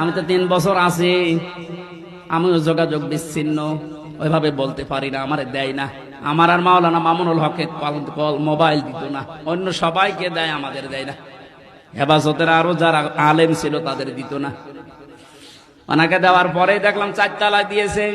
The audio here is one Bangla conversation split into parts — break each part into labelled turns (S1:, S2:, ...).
S1: আমি তো তিন বছর আছি। আমিও যোগাযোগ বিচ্ছিন্ন। ওইভাবে বলতে পারি না, আমার দেয় না। আমার আর মাওলানা মামুনুল হকের কল মোবাইল দিত না। অন্য সবাইকে দেয়, আমাদের দেয় না। হেফাজতের আরও যারা আলেম ছিল, তাদের দিত না। ওনাকে দেওয়ার পরেই দেখলাম চারতলা দিয়েছে।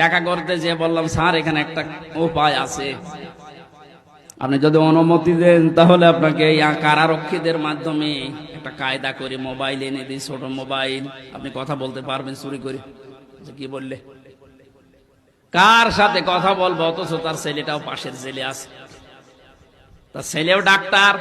S1: দেখা করতে যে বললাম, স্যার, এখানে একটা উপায় আছে। আপনি যদি অনুমতি দেন, তাহলে আপনাকে এই কারারক্ষীদের মাধ্যমে একটা কায়দা করে মোবাইল এনে দিই ছোট মোবাইল। আপনি কথা বলতে পারবেন, চুরি করে। কি বললে? কার সাথে কথা বলব? অথচ তার ছেলেটাও পাশের জেলে আছে। তার ছেলেও ডাক্তার।